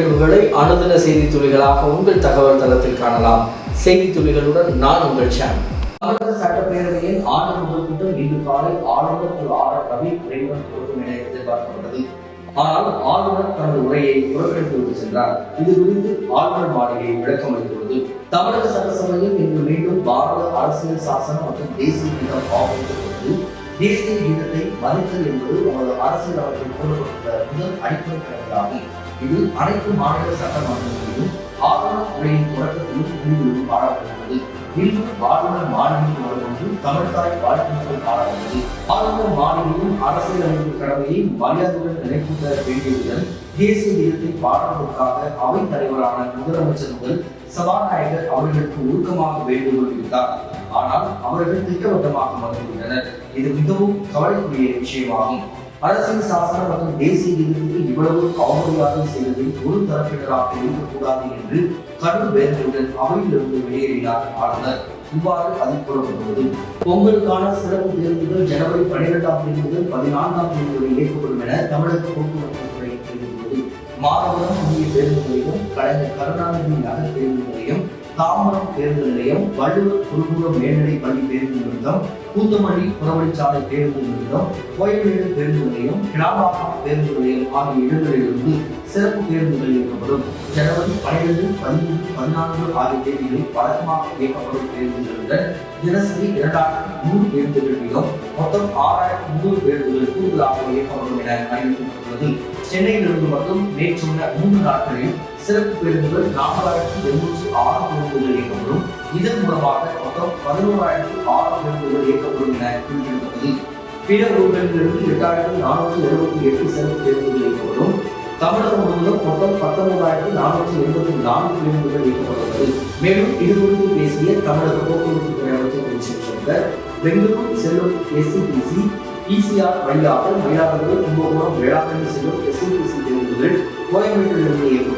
நிகழ்வுகளை அனுதின செய்தி துளிகளாக உங்கள் தகவல் தளத்தில் காணலாம். செய்தி துளிகளுடன் நான் உங்கள் ஷாம் தமிழக சட்டப்பேரவையின் ஆண்டு முதல் கூட்டம் இன்று காலை ஆளுநர் திரு ஆர் ஆர் ரவி உரையுடன் கூடும் என எதிர்பார்க்கப்பட்டது. ஆனால் ஆளுநர் தனது உரையை புறக்கணித்து விட்டு சென்றார். இது குறித்து ஆளுநர் மாளிகை விளக்கம் அளித்துள்ளது. தமிழக சட்டசபையில் இன்று மீண்டும் பாரத அரசியல் சாசனம் மற்றும் தேசிய கீதம் ஆவணப்படுத்தப்பட்டது தேசிய கீதத்தை மதித்தல் என்பது நமது அரசியல் அமைப்பில் கூறப்பட்டுள்ள முதல் அடிப்படை கடமையாகும். இது அனைத்து மாநில சட்டமன்றங்களிலும் ஆளுநர் உரையின் தொடக்கத்திலும் முடிவிலும் பாடப்பட்டுள்ளது இன்னும் ஆளுநர் மாநிலம் வரும்போது தமிழ்தாய் வாழ்த்துக்கள் பாராட்டுகிறது ஆளுநர் மாநிலம் அரசியலமைப்பு கடமையை மரியாதையுடன் நிலைக்கூட்ட வேண்டியதுடன் தேசிய கீதத்தை பாடுவதற்காக அவைத் தலைவரான முதலமைச்சர் முதல் சபாநாயகர் அவர்களுக்கு உருக்கமாக வேண்டுகோள் விடுத்தார். ஆனால் அவர்கள் திட்டவட்டமாக மறுத்துவிட்டனர் இது மிகவும் கவலைக்குரிய விஷயமாகும். அரசியல் சாசனம் மற்றும் தேசிய எதிர்ப்பு இவ்வளவு அவமரியாதை செய்வதில் ஒரு தரப்பினராக இருக்கக்கூடாது என்று கடும் வேதனையுடன் அவையிலிருந்து வெளியேறினார் ஆளுநர். இவ்வாறு அதில் கூறப்பட்டுள்ளது. பொங்கலுக்கான சிறப்பு பேருந்துகள் ஜனவரி பனிரெண்டாம் தேதி முதல் பதினான்காம் தேதி வரை இயக்கப்படும் என தமிழக போக்குவரத்து துறை தெரிவித்துள்ளது. மாதவரம் புதிய பேருந்து நிலையம் கலைஞர் கருணாநிதி நகர் பேருந்து நிலையம் தாம்பரம் பேருந்து நிலையம் வள்ளுவர் குருகுலம் மேல்நிலை பள்ளி பேருந்து நிறுத்தம் கூத்தமல்லி புறவழிச்சாலை பேருந்து நிறுத்தம் கோயம்பேடு பேருந்து நிலையம் கிளாபாக்கம் பேருந்து நிலையம் ஆகிய இடங்களிலிருந்து சிறப்பு பேருந்துகள் இயக்கப்படும். ஜனவரி பன்னிரண்டு பதிமூன்று பதினான்கு ஆகிய தேதிகளில் வழக்கமாக இயக்கப்படும் பேருந்துகளுடன் தினசரி இரண்டாயிரத்தி நூறு பேருந்துகள் வீதம் மொத்தம் ஆறாயிரத்தி நூறு பேருந்துகள் கூடுதலாக இயக்கப்படும் என அறிவிக்கப்பட்டுள்ளது. சென்னையிலிருந்து மட்டும் நேற்றுள்ள மூன்று நாட்களில் சிறப்பு பேருந்துகள் நாற்பதாயிரத்தி எண்ணூற்றி ஆறு பேருந்துகள் இயக்கப்படும். இதன் மூலமாக மொத்தம் பதினோராயிரத்தி ஆறு பேருந்துகள் இயக்கப்படும் என குறிப்பிடப்பட்டது. பிற ஊர்களிலிருந்து எட்டாயிரத்தி நானூற்றி எழுபத்தி எட்டு சிறப்பு பேருந்துகள் இயக்கப்படும். தமிழகம் முழுவதும் மொத்தம் பத்தொன்பதாயிரத்தி நானூற்றி எண்பத்தி நான்கு பேருந்துகள் இயக்கப்பட்டுள்ளது. மேலும் இது குறித்து பேசிய தமிழக போக்குவரத்து துறை அமைச்சர் திரு சிவசங்கர் பெங்களூரு செல்லும் எஸ்சிபிசி பிசிஆர் வழியாக மயிலாடுதுறை கும்பகோணம் வேளாங்கண்ணி செல்லும் எஸ்சிபிசி பேருந்துகள் கோயம்பேட்டிலிருந்து இயக்கப்படும்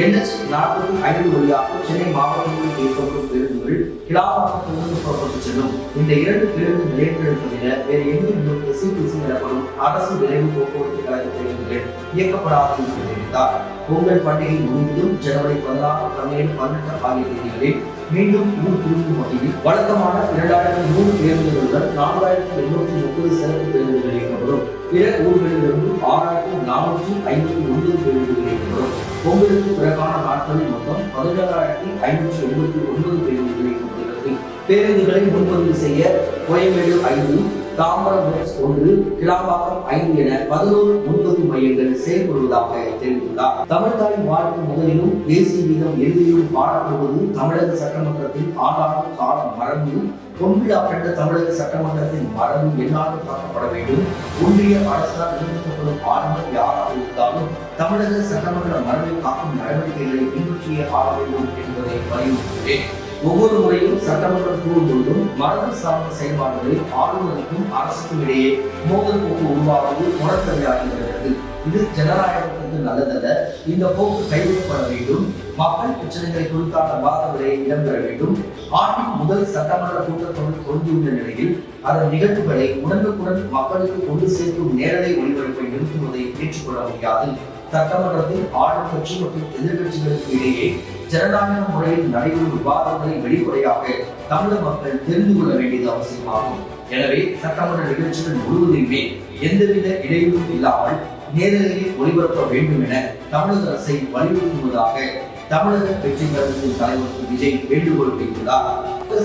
என்எச் நாற்பத்தி ஐந்து வழியாக சென்னை மாவட்டங்களில் இயக்கப்படும் பேருந்துகள் கிளாபாக்கத்திலிருந்து புறப்பட்டு செல்லும். இந்த இரண்டு பேருந்து நிலையங்களுக்கு தவிர வேறு எங்கிருந்தும் எஸ்சிபிசி எனப்படும் அரசு விரைவு போக்குவரத்து கழக பேருந்துகள் இயக்கப்படாது என்று தெரிவித்தார். பொங்கல் பண்டிகை முடிந்ததும் ஜனவரி பதினாறு பதினேழு பதினெட்டு ஆகிய தேதிகளில் மீண்டும் ஊர் திரும்பும் வகையில் வழக்கமான இரண்டாயிரத்தி நூறு பேருந்துகளுடன் நான்காயிரத்தி எண்ணூற்றி முப்பது சிறப்பு பேருந்துகள் இயக்கப்படும். பிற ஊர்களிலிருந்து ஆறாயிரத்தி நானூற்றி ஐம்பத்தி ஒன்பது பேருந்துகள் இயக்கப்படும். பொங்கலுக்கு பிறகான நாட்களில் மொத்தம் பதினேழாயிரத்தி ஐநூற்றி எண்பத்தி ஒன்பது பேருந்துகளை கொண்டுள்ளது பேருந்துகளை முன்பதிவு செய்ய கோயம்பேடு ஐந்து தாம்பரம் ஒன்று கிளாம்பாக்கம் ஐந்து என பதினோரு முன்பதிவு மையங்கள் செயல்படுவதாக தெரிவித்தார் தமிழ்தாய் வாழ்த்து முதலிலும் தேசிய கீதம் இறுதியிலும் பாடப்படுவது தமிழக சட்டமன்றத்தின் ஆண்டாண்டு காலம் மரபு. பொன்விழா கண்ட தமிழக சட்டமன்றத்தின் மரபு எந்நாளும் காக்கப்பட வேண்டும். ஒன்றிய அரசால் நிர்ணயிக்கப்படும் ஆரம்பம் யாராக இருந்தாலும் தமிழக சட்டமன்ற மரபை காக்கும் நடவடிக்கைகளை பின்பற்றியே ஆக வேண்டும் என்பதை வலியுறுத்துகிறேன். ஒவ்வொரு முறையும் சட்டமன்றம் கூறும்பொழுதும் மரபு சார்ந்த செயல்பாடுகளில் ஆளுநருக்கும் அரசுக்கும் இடையே மோதல் போக்கு உருவாவது உணர்த்தவையாகிறது இது ஜனநாயகத்திற்கு நல்லதல்ல. இந்த போக்கு கைவிடப்பட வேண்டும். மக்கள் பிரச்சனைகளை குறித்தான வாதங்களை இடம்பெற வேண்டும். ஆண்டின் முதல் சட்டமன்ற கூட்டத்தொடர் தொடங்கியுள்ள நிலையில் அதன் நிகழ்வுகளை உடனுக்குடன் மக்களுக்கு கொண்டு சேர்க்கும் நேரலை ஒளிபரப்பை நிறுத்துவதை ஏற்றுக்கொள்ள முடியாது. சட்டமன்றத்தில் ஆளும் கட்சி மற்றும் எதிர்கட்சிகளுக்கு இடையே ஜனநாயக முறையில் நடைபெறும் விவாதங்களை வெளிப்படையாக தமிழக மக்கள் தெரிந்து கொள்ள வேண்டியது அவசியமாகும். எனவே சட்டமன்ற நிகழ்ச்சிகள் முழுவதுமே எந்தவித இடையூறும் இல்லாமல் நேரலையில் ஒளிபரப்ப வேண்டும் என தமிழக அரசை வலியுறுத்துவதாக தமிழக வெற்றி கழகத்தின் தலைவர் விஜய் வேண்டுகோள் வைத்துள்ளார்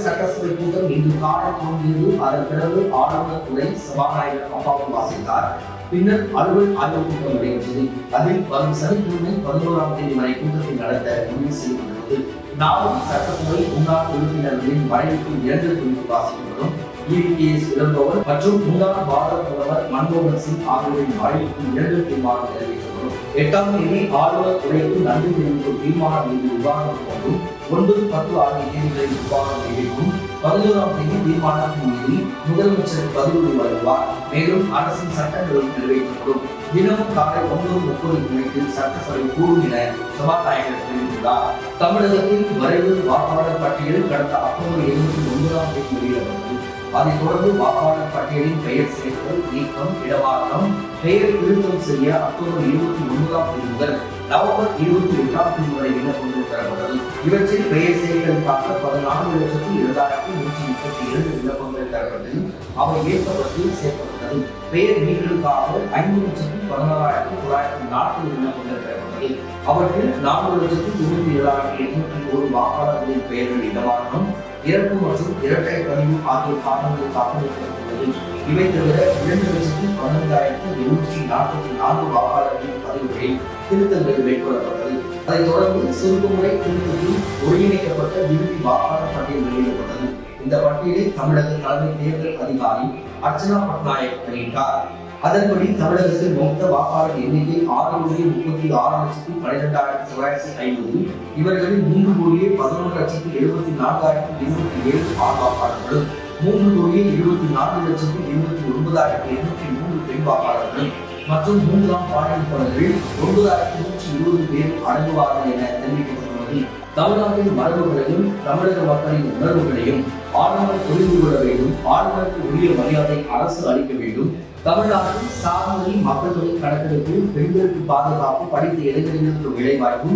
சட்டசபை கூட்டம் இன்று காண தோன்றியது அதன் பிறகு ஆளுநர் துறை சபாநாயகர் அப்பாவு வாசித்தார். பின்னர் அலுவல் ஆய்வுக் கூட்டம் நடைபெற்றது அதில் வரும் சனிக்கிழமை பதினோராம் தேதி வரை கூட்டத்தை நடத்த முடிவு செய்யப்பட்டுள்ளது நாளும் சட்டத்துறை முன்னாள் உறுப்பினர்களின் மறைவுக்கு இரங்கல் குறித்து வாசிக்கப்படும். இபிஎஸ் இளங்கோவன் மற்றும் முன்னாள் பாரத பிரதமர் மன்மோகன் சிங் ஆகியோரின் மறைவுக்கு இரங்கல் தீர்மானம் நிறைவேற்றப்படும். எட்டாம் தேதி ஆளுநர் துறைக்கு நன்றி தெரிவிக்கும் தீர்மானம் மீது விவாதம் கொண்டும் ஒன்பது பத்து ஆகிய தேதிகளில் விவாதம் நடைபெறும் பதினோராம் தேதி தீர்மானத்தின் மீறி முதலமைச்சர் பதிலொலி வழங்குவார் மேலும் அரசின் சட்டங்களும் நிறைவேற்றப்படும். தினமும் காலை ஒன்பது முப்பது மணிக்கு சட்டசபை கூடும் என சபாநாயகர் தெரிவித்துள்ளார். தமிழகத்தில் வரைவு வாக்காளர் பட்டியல் கடந்த அக்டோபர் இருபத்தி ஒன்பதாம் தேதி வெளியிடப்பட்டது. அதைத் தொடர்ந்து வாக்காளர் பட்டியலின் பெயர் சேர்த்தல் நீக்கம் இடமாற்றம் பெயர் திருத்தம் செய்ய அக்டோபர் இருபத்தி ஒன்பதாம் தேதி முதல் நவம்பர் இருபத்தி எட்டாம் தேதி வரை விண்ணப்பங்கள் பெறப்பட்டது இவற்றில் பெயர் சேர்த்தலுக்காக பதினான்கு லட்சத்தி இரண்டாயிரத்தி நூற்றி முப்பத்தி இரண்டு விண்ணப்பங்கள் பெறப்பட்டு அவை ஏற்கப்பட்டு சேர்க்கப்பட்டது. பெயர் நீக்கலுக்காக ஐந்து லட்சத்தி பதினாறாயிரத்தி தொள்ளாயிரத்தி நாற்பது விண்ணப்பங்கள் பெறப்பட்டது அவற்றில் நான்கு லட்சத்தி தொண்ணூத்தி ஏழாயிரத்தி எண்ணூற்றி ஒரு வாக்காளர்களின் பெயர்கள் இடமாற்றம் இறப்பு மற்றும் இரட்டை பதிவு ஆகிய காரணங்களுக்காக வைக்கப்பட்டுள்ளது இவை தவிர இரண்டு லட்சத்தி பதினைந்தாயிரத்தி எழுநூற்றி நாற்பத்தி நான்கு வாக்காளர்களின் பதிவுகளில் திருத்தங்கள் மேற்கொள்ளப்பட்டது. அதைத் தொடர்ந்து சுருக்கமுறை திருத்தத்தில் ஒருங்கிணைக்கப்பட்ட இறுதி வாக்காளர் பட்டியல் வெளியிடப்பட்டது. இந்த பட்டியலை தமிழக தலைமை தேர்தல் அதிகாரி அர்ச்சனா பட்நாயக் வெளியிட்டார். அதன்படி தமிழகத்தில் மொத்த வாக்காளர் எண்ணிக்கை ஆறு கோடியே முப்பத்தி ஆறு லட்சத்தி பன்னிரெண்டாயிரத்தி தொள்ளாயிரத்தி ஐம்பது. இவர்களில் மூன்று கோடியே பதினொன்று லட்சத்தி எழுபத்தி நான்காயிரத்தி இருபத்தி ஏழு ஆண் வாக்காளர்களும் மூன்று கோடியே இருபத்தி நான்கு லட்சத்தி எழுபத்தி ஒன்பதாயிரத்தி எண்ணூற்றி மூன்று பெண் வாக்காளர்களும் மற்றும் மூன்றாம் பாலினத்தவர்கள் ஒன்பதாயிரத்தி நூற்றி இருபது பேர் அடங்குவார்கள் என தெரிவிக்கப்பட்டுள்ளது. தமிழ்நாட்டின் மரபுகளையும் தமிழக மக்களின் உணர்வுகளையும் ஆளுநர் புரிந்து கொள்ள வேண்டும் ஆளுநருக்கு உரிய மரியாதை அரசு அளிக்க வேண்டும். தமிழ்நாட்டில் சாகுபடி மக்கள் தொகை கணக்கெடுப்பு பெண்களுக்கு பாதுகாப்பு படித்த இளைஞர்களுக்கு வேலைவாய்ப்பு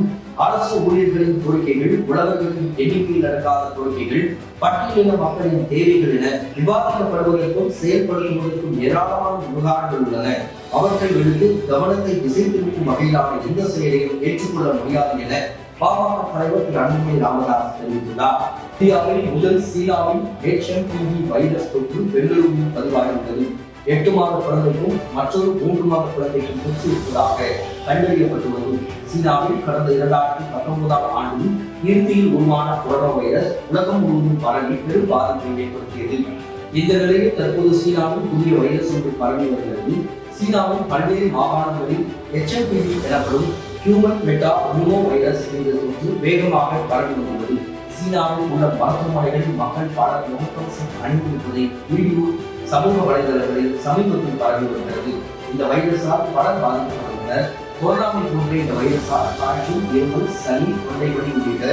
அரசு ஊழியர்களின் கோரிக்கைகள் உழவர்களின் எண்ணிக்கையில் நடக்காத கோரிக்கைகள் பட்டியலின மக்களின் தேவைகள் என விவாதிக்கப்படுவதற்கும் செயல்படுத்துவதற்கும் ஏராளமான விவகாரங்கள் உள்ளன. அவற்றை விடுத்து கவனத்தை திசை திருப்பும் வகையிலான எந்த செயலையும் ஏற்றுக்கொள்ள முடியாது என பாமக தலைவர் திரு. அன்புமணி ராமதாஸ் தெரிவித்துள்ளார். இந்தியாவில் முதல் சீனாவின் ஹெச்எம்டிவி வைரஸ் தொற்று பெங்களூரில் பதிவாகியுள்ளது. எட்டு மாத குழந்தைக்கும் மற்றொரு மூன்று மாத குழந்தைக்கும் தொற்று இருப்பதாக கண்டறியப்பட்டுள்ளது. சீனாவில் கடந்த இரண்டாயிரத்தி பத்தொன்பதாம் ஆண்டில் இறுதியில் உருவான கொரோனா வைரஸ் உலகம் முழுவதும் பரவி பெரும் பாதிப்பை ஏற்படுத்தியது. இந்த நிலையில் தற்போது சீனாவில் புதிய வைரஸ் ஒன்று பரவி வருகிறது. சீனாவின் பல்வேறு மாகாணங்களில் HMPV எனப்படும் ஹியூமன் மெட்டா நியூமோ வைரஸ் என்ற தொற்று வேகமாக பரவி வந்துள்ளது சீனாவில் உள்ள மருத்துவமனைகளில் மக்கள் பலர் முகக்கவசம் அணிந்திருப்பதை வீடியோ சமூக வலைதளங்களில் சமீபத்தில் பரவி வருகிறது. இந்த வைரஸால் பலர் பாதிக்கப்பட்டுள்ளனர். கொரோனாவை போன்ற இந்த வைரஸால் காய்ச்சல் இருமல் சளி கொண்டைவழி உள்ளிட்ட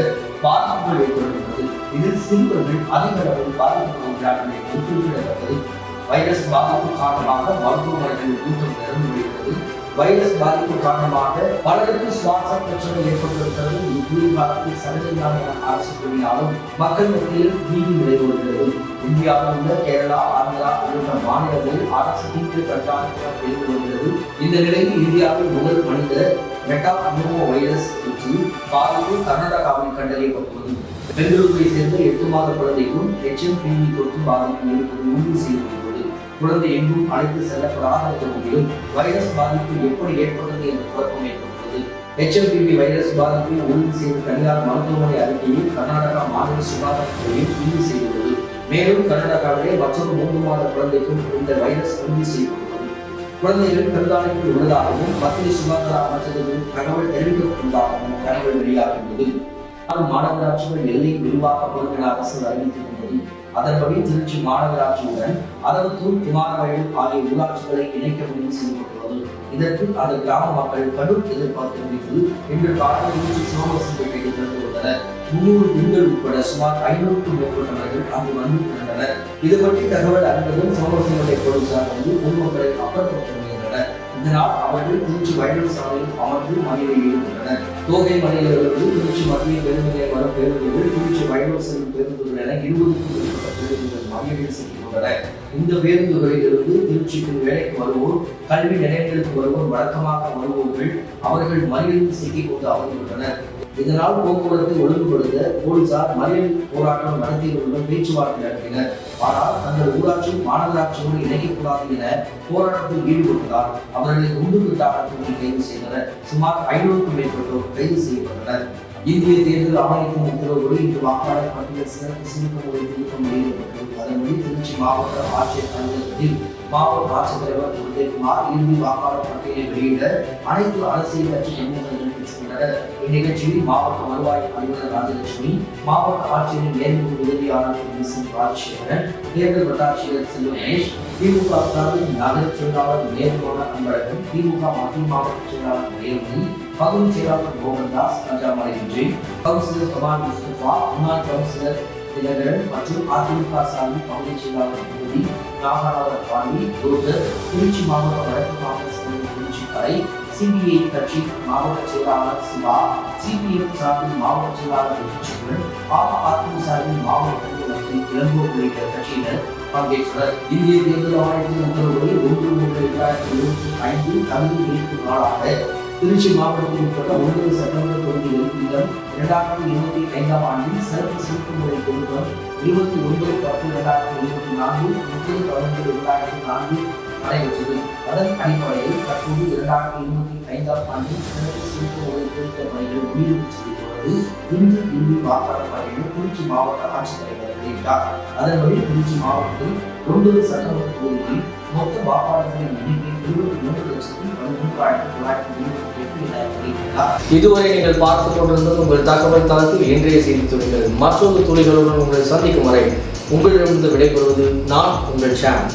பாதிப்புகள் ஏற்படுகிறது. இதில் சிறுவர்கள் அதிக அளவில் பாதிக்கப்படுகிறார்கள் என்று குறிப்பிடத்தக்கது வைரஸ் பாதிப்பு காரணமாக மருத்துவமனைகளில் கூட்டம் நிரம்பி வருகிறது வைரஸ் பாதிப்பு காரணமாக பலருக்கு சுவாச பிரச்சனை ஏற்பட்டிருக்கிறது. இது காலத்தில் சலுகையான என அரசு கூறினாலும் மக்கள் மத்தியில் பீதி நிலைவருகிறது இந்தியாவில் உள்ள கேரளா ஆந்திரா உள்ளிட்ட மாநிலங்களில் அரசு தீவிர கண்காணிப்பாக செய்து வருகிறது இந்த நிலையில் இந்தியாவில் முதல் மனித மெட்டா அனுபவ வைரஸ் தொற்று பாதிப்பு கர்நாடகாவில் கண்டறியப்பட்டுள்ளது பெங்களூருவை சேர்ந்த எட்டு மாத குழந்தைக்கும் HMPV தொற்று பாதிப்பு இருப்பது உறுதி செய்யப்பட்டுள்ளது. குழந்தை எங்கும் அழைத்து செல்லப்படாத போதிலும் வைரஸ் பாதிப்பு எப்படி ஏற்பட்டது என்ற குழப்பம் ஏற்பட்டுள்ளது. HMPV வைரஸ் பாதிப்பை உறுதி செய்த தனியார் மருத்துவமனை அறிக்கையில் கர்நாடகா மாநில சுகாதாரத்துறையும் உறுதி செய்துள்ளது. மேலும் கர்நாடகாவிலே மற்றொரு மூன்று மாத குழந்தைக்கும் இந்த வைரஸ் உறுதி செய்யப்பட்டுள்ளது குழந்தைகள் கண்காணிப்பில் உள்ளதாகவும் மத்திய சுகாதார அமைச்சகத்தின் தகவல் தெரிவிக்கப்பட்டுள்ளதாகவும் தகவல் வெளியாகியுள்ளது. அது மாநகராட்சிகள் எல்லை விரிவாக்கப்படும் என அரசு அறிவித்திருந்தது. அதன்படி திருச்சி மாநகராட்சியுடன் அதவத்தூர் குமாரவயல் ஆகிய ஊராட்சிகளை இணைக்க முடிவு செய்யப்பட்டுள்ளது. இதற்கு அந்த கிராம மக்கள் கடும் எதிர்பார்த்து இன்று காலை திருச்சி சிவகாசிப்பேட்டைக்கு திறந்து வந்தனர் முன்னூறு பெண்கள் உட்பட சுமார் ஐநூறுக்கும் மேற்பட்டவர்கள் அங்கு வந்து திரண்டனர் இது பற்றி தகவல் அறிந்ததும் சிவகாசிப்பேட்டை போலீசார் வந்து பொதுமக்களை அப்புறப்படுத்த முயன்றனர் இதனால் அவர்கள் திருச்சி வயலூர் சாலையில் அமர்ந்து மறியலில் ஈடுபட்டனர். தோகை மலையிலிருந்து திருச்சி மத்திய பேருந்து வரும் பேருந்துகள் திருச்சி வயலூர் செல்லும் பேருந்துகள் என இருபதுக்கும் மேற்பட்ட பேருந்துகள் மறியலில் சிக்கிக்கொண்டன இந்த பேருந்துகளில் இருந்து திருச்சிக்கு வேலைக்கு வருவோர் கல்வி நிலையங்களுக்கு வருவோர் வழக்கமாக வருவோர்கள் அவர்கள் மறியலில் சிக்கிக் கொண்டு அமர்ந்துள்ளனர் இதனால் போக்குவரத்தை ஒழுங்குபடுத்த போலீசார் மறியல் போராட்டம் நடத்தியவர்களுடன் பேச்சுவார்த்தை நடத்தினர். ஆனால் தங்கள் ஊராட்சி மாநகராட்சியோடு இணைக்கக்கூடாது என போராட்டத்தில் ஈடுபட்டதால் அவர்களை குண்டுகட்டாக தூக்கி கைது செய்தனர். சுமார் ஐநூறுக்கும் மேற்பட்டோர் கைது செய்யப்பட்டனர். இந்திய தேர்தல் ஆணையத்தின் உத்தரவுகள் இன்று வாக்காளர் பட்டியல் சிறப்பு சுருக்கமுறை திருத்தம் வெளியிடப்பட்டது அதன்படி திருச்சி மாவட்ட ஆட்சியர் அலுவலகத்தில் மாவட்ட ஆட்சித்தலைவர் உதயகுமார் இறுதி வாக்காளர் பட்டியலை வெளியிட அனைத்து அரசியல் கட்சி பிரமுகர்கள் பெற்றுள்ளனர் இந்நிகழ்ச்சியில் மாவட்ட வருவாய் அலுவலர் ராஜலட்சுமி மாவட்ட ஆட்சியரின் நேர்முக உதவியாளர் திரு சி ராஜசேகரன் தேர்தல் வட்டாட்சியர் செல்வமேஷ் திமுக சார்பில் நகர செயலாளர் நேர்கோண அன்பழகன் திமுக மத்திய மாவட்ட செயலாளர் நேர்மணி பகுதி செயலாளர் மோகன்தாஸ் ராஜாமலை விஜய் கவுன்சிலர் கமால் முஸ்தபா முன்னாள் கவுன்சிலர் தினகரன் மற்றும் அதிமுக சார்பில் பகுதி செயலாளர் பகுதி நாகராஜர் பாண்டி ரோஜர் திருச்சி மாவட்ட வடக்கு காங்கிரஸ் கமிட்டி திருச்சி கரை சிபிஐ கட்சி மாவட்ட செயலாளர் சிவா சிபிஎம் சார்பில் மாவட்ட செயலாளர் வெற்றிச்சந்திரன் அஇஅதிமுக சார்பில் மாவட்ட தலைவர் இளங்கோ உள்ளிட்ட கட்சியினர் பங்கேற்றனர். இந்திய தேர்தல் ஆணையத்தின் உத்தரவுகளை ஒன்று மூன்று இரண்டாயிரத்தி இருபத்தி ஐந்து தகுதி நீக்கும் நாளாக திருச்சி மாவட்டத்தில் உட்பட்ட ஒன்பது சட்டமன்ற தொகுதிகளில் இடம் இரண்டாயிரத்தி இருபத்தி ஐந்தாம் ஆண்டில் சிறப்பு சிறப்பு முறை கொடுத்தம் இருபத்தி ஒன்பது பத்து இரண்டாயிரத்தி இருபத்தி நான்கு முப்பது பதினொன்று இரண்டாயிரத்தி நான்கு நடைபெற்றது அதன் அடிப்படையில் தற்போது இரண்டாயிரத்தி இருபத்தி ஐந்தாம் ஆண்டு சிறப்பு சிறப்பு முறை திருத்த பணிகள் முடிவு செய்துள்ளது இன்று இந்தி வாக்காளர் பணியில் திருச்சி மாவட்ட ஆட்சித்தலைவர் வெளியிட்டார். அதன்படி திருச்சி மாவட்டத்தில் ஒன்பது சட்டமன்ற தொகுதிகளில் மொத்த வாக்காளர்களின் எண்ணிக்கை இருபத்தி மூன்று லட்சத்தி பதிமூன்றாயிரத்தி தொள்ளாயிரத்தி இருபத்தி எட்டு என வெளியிட்டார். இதுவரை நீங்கள் பார்த்துக் கொண்டிருந்தது உங்கள் தகவல் தளத்தில் இன்றைய செய்தி துளிகள் மற்றொரு துளிகளுடன் உங்களை சந்திக்கும் வரை உங்களிடமிருந்து விடைபெறுவது நான் உங்கள் channel